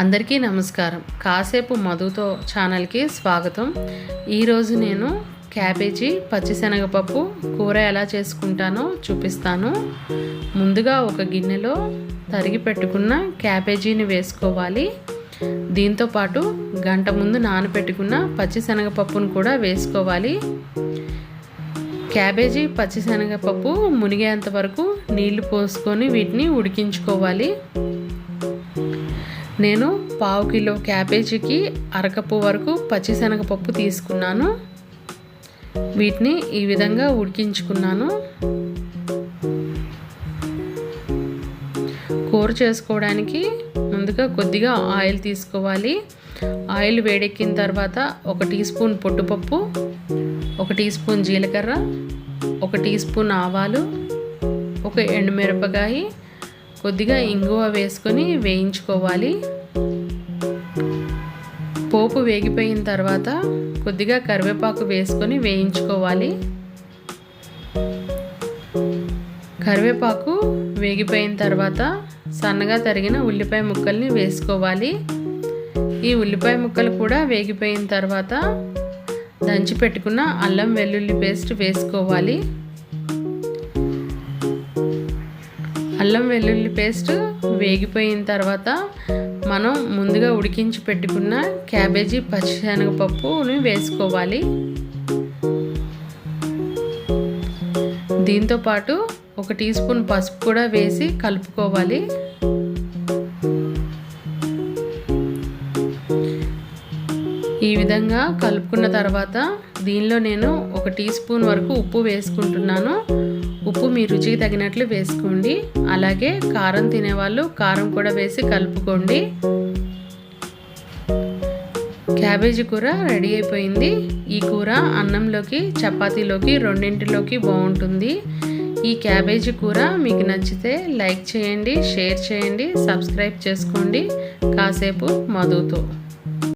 అందరికీ నమస్కారం. కాసేపు మధుతో ఛానల్కి స్వాగతం. ఈరోజు నేను క్యాబేజీ పచ్చిశనగపప్పు కూర ఎలా చేసుకుంటానో చూపిస్తాను. ముందుగా ఒక గిన్నెలో తరిగి పెట్టుకున్న క్యాబేజీని వేసుకోవాలి. దీంతోపాటు గంట ముందు నానబెట్టుకున్న పచ్చిశనగపప్పును కూడా వేసుకోవాలి. క్యాబేజీ పచ్చిశనగపప్పు మునిగేంత వరకు నీళ్ళు పోసుకొని వీటిని ఉడికించుకోవాలి. నేను పావు కిలో క్యాబేజీకి అరకప్పు వరకు పచ్చిశనగపప్పు తీసుకున్నాను. వీటిని ఈ విధంగా ఉడికించుకున్నాను. కూర చేసుకోవడానికి ముందుగా కొద్దిగా ఆయిల్ తీసుకోవాలి. ఆయిల్ వేడెక్కిన తర్వాత ఒక టీ స్పూన్ పొట్టుపప్పు ఒక టీ స్పూన్ జీలకర్ర ఒక టీ స్పూన్ ఆవాలు ఒక ఎండుమిరపకాయ కొద్దిగా ఇంగువ వేసుకొని వేయించుకోవాలి. పోపు వేగిపోయిన తర్వాత కొద్దిగా కరివేపాకు వేసుకొని వేయించుకోవాలి. కరివేపాకు వేగిపోయిన తర్వాత సన్నగా తరిగిన ఉల్లిపాయ ముక్కల్ని వేసుకోవాలి. ఈ ఉల్లిపాయ ముక్కలు కూడా వేగిపోయిన తర్వాత దంచి పెట్టుకున్న అల్లం వెల్లుల్లి పేస్ట్ వేసుకోవాలి. అల్లం వెల్లుల్లి పేస్ట్ వేగిపోయిన తర్వాత మనం ముందుగా ఉడికించి పెట్టుకున్న క్యాబేజీ పచ్చిశనగపప్పుని వేసుకోవాలి. దీంతోపాటు ఒక టీ స్పూన్ పసుపు కూడా వేసి కలుపుకోవాలి. ఈ విధంగా కలుపుకున్న తర్వాత దీనిలో నేను ఒక టీ స్పూన్ వరకు ఉప్పు వేసుకుంటున్నాను. ఉప్పు మీ రుచికి తగినట్లు వేసుకోండి. అలాగే కారం తినేవాళ్ళు కారం కూడా వేసి కలుపుకోండి. క్యాబేజీ కూర రెడీ అయిపోయింది. ఈ కూర అన్నంలోకి చపాతీలోకి రెండింటిలోకి బాగుంటుంది. ఈ క్యాబేజీ కూర మీకు నచ్చితే లైక్ చేయండి షేర్ చేయండి సబ్స్క్రైబ్ చేసుకోండి. కాసేపు మధుతో.